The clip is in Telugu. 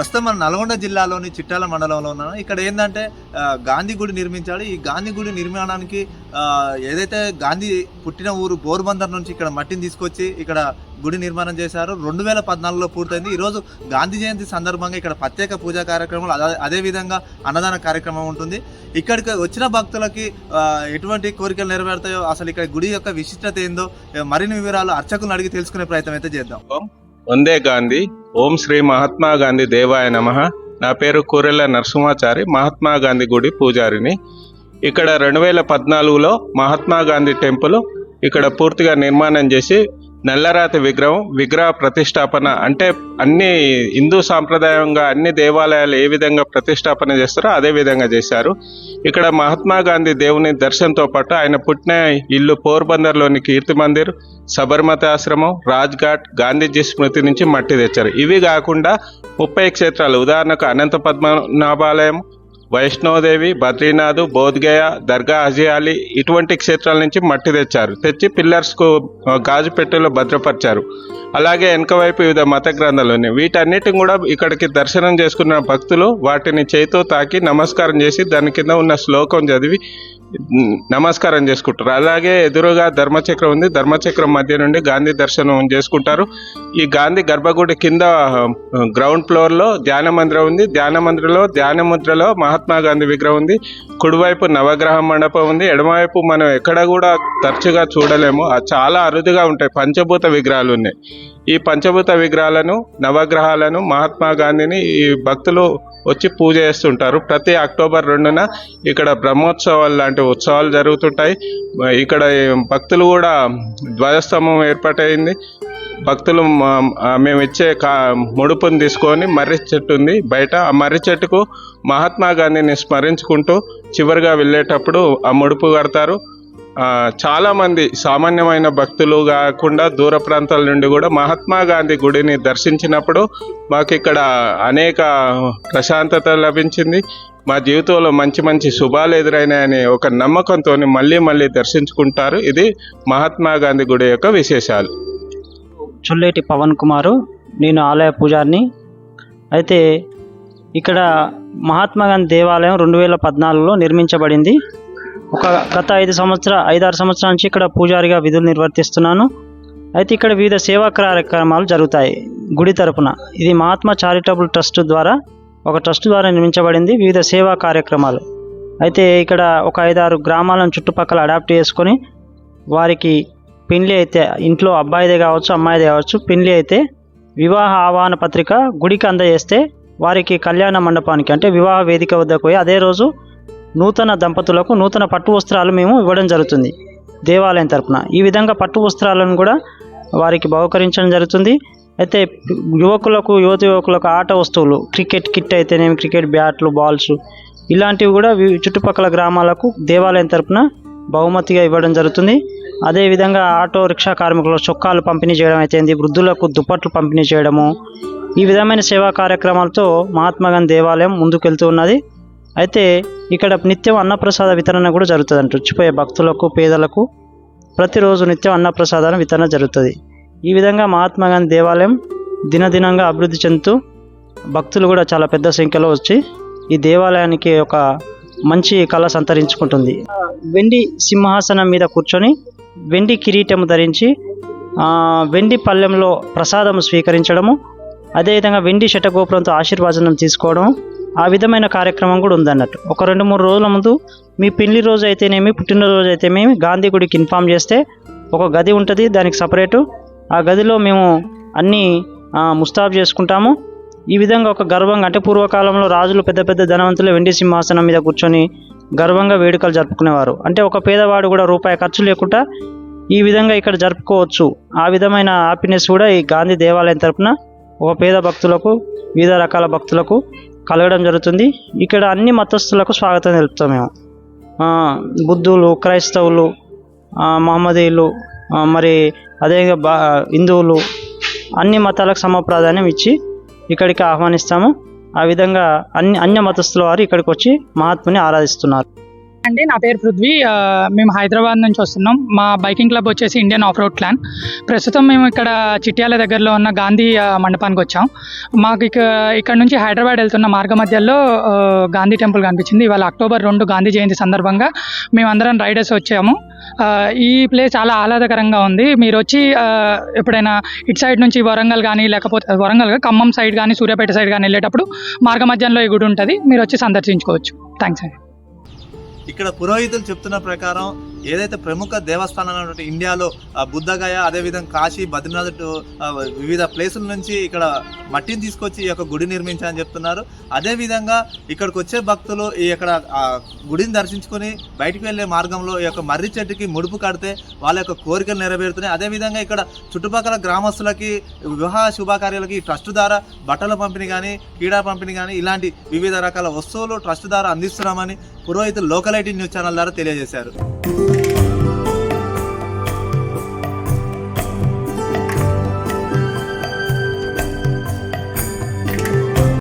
ప్రస్తుతం మన నల్గొండ జిల్లాలోని చిట్టాల మండలంలో ఉన్నాను. ఇక్కడ ఏంటంటే గాంధీ గుడి నిర్మించాడు. ఈ గాంధీ గుడి నిర్మాణానికి ఏదైతే గాంధీ పుట్టిన ఊరు బోర్బందర్ నుంచి ఇక్కడ మట్టిని తీసుకొచ్చి ఇక్కడ గుడి నిర్మాణం చేశారు రెండు వేల పద్నాలుగులో పూర్తయింది. ఈరోజు గాంధీ జయంతి సందర్భంగా ఇక్కడ ప్రత్యేక పూజా కార్యక్రమాలు అదే అదేవిధంగా అన్నదాన కార్యక్రమం ఉంటుంది. ఇక్కడికి వచ్చిన భక్తులకి ఎటువంటి కోరికలు నెరవేరుతాయో అసలు ఇక్కడ గుడి యొక్క విశిష్టత ఏందో మరిన్ని వివరాలు అర్చకులను అడిగి తెలుసుకునే ప్రయత్నం అయితే చేద్దాం. వందే గాంధీ ఓం శ్రీ మహాత్మా గాంధీ దేవాయ నమ. నా పేరు కూరెల్ల నరసింహాచారి మహాత్మా గాంధీ గుడి పూజారిని. ఇక్కడ రెండు వేల పద్నాలుగులో మహాత్మా గాంధీ టెంపుల్ ఇక్కడ పూర్తిగా నిర్మాణం చేసి నల్లరాతి విగ్రహం విగ్రహ ప్రతిష్టాపన అంటే అన్ని హిందూ సాంప్రదాయంగా అన్ని దేవాలయాలు ఏ విధంగా ప్రతిష్టాపన చేస్తారో అదే విధంగా చేశారు. ఇక్కడ మహాత్మా గాంధీ దేవుని దర్శనంతో పాటు ఆయన పుట్టిన ఇల్లు పోర్బందర్లోని కీర్తి మందిర్ సబర్మతి ఆశ్రమం రాజ్ఘాట్ గాంధీజీ స్మృతి నుంచి మట్టి తెచ్చారు. ఇవి కాకుండా ముప్పై క్షేత్రాలు ఉదాహరణకు అనంత పద్మనాభాలయం వైష్ణోదేవి బద్రీనాథ్ బోధ్గయ దర్గా హజియాలి ఇటువంటి క్షేత్రాల నుంచి మట్టి తెచ్చారు. తెచ్చి పిల్లర్స్కు గాజు పెట్టెలో భద్రపరిచారు. అలాగే వెనక వైపు వివిధ మత గ్రంథాలు ఉన్నాయి వీటన్నిటిని కూడా ఇక్కడికి దర్శనం చేసుకున్న భక్తులు వాటిని చేతితో తాకి నమస్కారం చేసి దాని కింద ఉన్న శ్లోకం చదివి నమస్కారం చేసుకుంటారు. అలాగే ఎదురుగా ధర్మచక్రం ఉంది. ధర్మచక్రం మధ్య నుండి గాంధీ దర్శనం చేసుకుంటారు. ఈ గాంధీ గర్భగుడి కింద గ్రౌండ్ ఫ్లోర్లో ధ్యాన మందిరం ఉంది. ధ్యాన మందిరంలో ధ్యాన ముద్రలో మహాత్మా గాంధీ విగ్రహం ఉంది. కుడివైపు నవగ్రహ మండపం ఉంది. ఎడమవైపు మనం ఎక్కడ కూడా తరచుగా చూడలేము. చాలా అరుదుగా ఉంటాయి. పంచభూత విగ్రహాలు ఉన్నాయి. ఈ పంచభూత విగ్రహాలను నవగ్రహాలను మహాత్మా గాంధీని ఈ భక్తులు వచ్చి పూజ చేస్తుంటారు. ప్రతి అక్టోబర్ రెండున ఇక్కడ బ్రహ్మోత్సవాలు లాంటి ఉత్సవాలు జరుగుతుంటాయి. ఇక్కడ భక్తులు కూడా ధ్వజస్తంభం ఏర్పాటైంది భక్తులు మేము ఇచ్చే కా ముడుపుని తీసుకొని మర్రి చెట్టు ఉంది. బయట ఆ మర్రి చెట్టుకు మహాత్మా గాంధీని స్మరించుకుంటూ చివరిగా వెళ్ళేటప్పుడు ఆ ముడుపు కడతారు. చాలామంది సామాన్యమైన భక్తులు కాకుండా దూర ప్రాంతాల నుండి కూడా మహాత్మా గాంధీ గుడిని దర్శించినప్పుడు మాకు ఇక్కడ అనేక ప్రశాంతత లభించింది. మా జీవితంలో మంచి మంచి శుభాలు ఎదురైనాయనే ఒక నమ్మకంతో మళ్ళీ మళ్ళీ దర్శించుకుంటారు. ఇది మహాత్మా గాంధీ గుడి యొక్క విశేషాలు. చుల్లేటి పవన్ కుమారు నేను ఆలయ పూజారిని. అయితే ఇక్కడ మహాత్మా గాంధీ దేవాలయం రెండు వేల పద్నాలుగులో నిర్మించబడింది. ఒక గత ఐదు సంవత్సర ఐదారు సంవత్సరాల నుంచి ఇక్కడ పూజారిగా విధులు నిర్వర్తిస్తున్నాను. అయితే ఇక్కడ వివిధ సేవా కార్యక్రమాలు జరుగుతాయి గుడి తరపున. ఇది మహాత్మా చారిటబుల్ ట్రస్ట్ ద్వారా ఒక ట్రస్ట్ ద్వారా నిర్మించబడింది వివిధ సేవా కార్యక్రమాలు. అయితే ఇక్కడ ఒక ఐదారు గ్రామాలను చుట్టుపక్కల అడాప్ట్ చేసుకొని వారికి పెళ్ళి అయితే ఇంట్లో అబ్బాయిదే కావచ్చు అమ్మాయిదే కావచ్చు పెళ్ళి అయితే వివాహ ఆహ్వాన పత్రిక గుడికి అందజేస్తే వారికి కళ్యాణ మండపానికి అంటే వివాహ వేదిక వద్దకు పోయి అదే రోజు నూతన దంపతులకు నూతన పట్టు వస్త్రాలు మేము ఇవ్వడం జరుగుతుంది దేవాలయం తరపున. ఈ విధంగా పట్టు వస్త్రాలను కూడా వారికి బహుకరించడం జరుగుతుంది. అయితే యువకులకు యువత యువకులకు ఆట వస్తువులు క్రికెట్ కిట్ అయితేనేమి క్రికెట్ బ్యాట్లు బాల్స్ ఇలాంటివి కూడా చుట్టుపక్కల గ్రామాలకు దేవాలయం తరపున బహుమతిగా ఇవ్వడం జరుగుతుంది. అదేవిధంగా ఆటో రిక్షా కార్మికులకు చొక్కాలు పంపిణీ చేయడం అయితే వృద్ధులకు దుప్పట్లు పంపిణీ చేయడము. ఈ విధమైన సేవా కార్యక్రమాలతో మహాత్మాగాంధీ దేవాలయం ముందుకెళ్తూ ఉన్నది. అయితే ఇక్కడ నిత్యం అన్నప్రసాద వితరణ కూడా జరుగుతుంది అంట రుచిపోయే భక్తులకు పేదలకు ప్రతిరోజు నిత్యం అన్నప్రసాదాల వితరణ జరుగుతుంది. ఈ విధంగా మహాత్మాగాంధీ దేవాలయం దినదినంగా అభివృద్ధి చెందుతూ భక్తులు కూడా చాలా పెద్ద సంఖ్యలో వచ్చి ఈ దేవాలయానికి ఒక మంచి కళ సంతరించుకుంటుంది. వెండి సింహాసనం మీద కూర్చొని వెండి కిరీటము ధరించి వెండి పళ్ళెంలో ప్రసాదం స్వీకరించడము అదేవిధంగా వెండి శటగోపురంతో ఆశీర్వాదనం తీసుకోవడం ఆ విధమైన కార్యక్రమం కూడా ఉందన్నట్టు. ఒక రెండు మూడు రోజుల ముందు మీ పెళ్ళి రోజు అయితేనేమి పుట్టినరోజు అయితేనేమి గాంధీ గుడికి ఇన్ఫామ్ చేస్తే ఒక గది ఉంటుంది దానికి సపరేటు. ఆ గదిలో మేము అన్నీ ముస్తాబు చేసుకుంటాము. ఈ విధంగా ఒక గర్వంగా అంటే పూర్వకాలంలో రాజులు పెద్ద పెద్ద ధనవంతులు వెండి సింహాసనం మీద కూర్చొని గర్వంగా వేడుకలు జరుపుకునేవారు. అంటే ఒక పేదవాడు కూడా రూపాయి ఖర్చు లేకుండా ఈ విధంగా ఇక్కడ జరుపుకోవచ్చు. ఆ విధమైన హ్యాపీనెస్ కూడా ఈ గాంధీ దేవాలయం తరపున ఒక పేద భక్తులకు వివిధ రకాల భక్తులకు కలగడం జరుగుతుంది. ఇక్కడ అన్ని మతస్థులకు స్వాగతం తెలుపుతాం మేము. బుద్ధులు క్రైస్తవులు మహమ్మదీయులు మరి అదేవిధంగా బా హిందువులు అన్ని మతాలకు సమప్రాధాన్యం ఇచ్చి ఇక్కడికి ఆహ్వానిస్తాము. ఆ విధంగా అన్ని అన్య మతస్థుల వారు ఇక్కడికి వచ్చి మహాత్ముని ఆరాధిస్తున్నారు. అండి నా పేరు పృథ్వీ. మేము హైదరాబాద్ నుంచి వస్తున్నాం. మా బైకింగ్ క్లబ్ వచ్చేసి ఇండియన్ ఆఫ్ రోడ్ క్లాన్. ప్రస్తుతం మేము ఇక్కడ చిట్యాల దగ్గరలో ఉన్న గాంధీ మండపానికి వచ్చాం. మాకు ఇక ఇక్కడ నుంచి హైదరాబాద్ వెళ్తున్న మార్గ మధ్యలో గాంధీ టెంపుల్ కనిపించింది. ఇవాళ అక్టోబర్ రెండు గాంధీ జయంతి సందర్భంగా మేమందరం రైడర్స్ వచ్చాము. ఈ ప్లేస్ చాలా ఆహ్లాదకరంగా ఉంది. మీరు వచ్చి ఎప్పుడైనా ఇటు సైడ్ నుంచి వరంగల్ కానీ లేకపోతే వరంగల్ ఖమ్మం సైడ్ కానీ సూర్యాపేట సైడ్ కానీ వెళ్ళేటప్పుడు మార్గ మధ్యంలో ఈ గుడి ఉంటుంది. మీరు వచ్చి సందర్శించుకోవచ్చు. థ్యాంక్స్ అండి. ఇక్కడ పురోహితులు చెప్తున్న ప్రకారం ఏదైతే ప్రముఖ దేవస్థానాలు ఇండియాలో బుద్ధగయ అదేవిధంగా కాశీ బద్రీనాథ్ టు, వివిధ ప్లేసుల నుంచి ఇక్కడ మట్టిని తీసుకొచ్చి ఈ యొక్క గుడి నిర్మించాలని చెప్తున్నారు. అదేవిధంగా ఇక్కడికి వచ్చే భక్తులు ఈ ఇక్కడ గుడిని దర్శించుకొని బయటికి వెళ్ళే మార్గంలో ఈ యొక్క మర్రి చెట్టుకి ముడుపు కడితే వాళ్ళ యొక్క కోరికలు నెరవేరుతున్నాయి. అదేవిధంగా ఇక్కడ చుట్టుపక్కల గ్రామస్తులకి వివాహ శుభకార్యాలకి ఈ ట్రస్ట్ ద్వారా బట్టల పంపిణీ కానీ క్రీడా పంపిణీ కానీ ఇలాంటి వివిధ రకాల వస్తువులు ట్రస్ట్ ద్వారా అందిస్తున్నామని పురోహితులు లోకల్ ఐటీ న్యూస్ ఛానల్ ద్వారా తెలియజేశారు.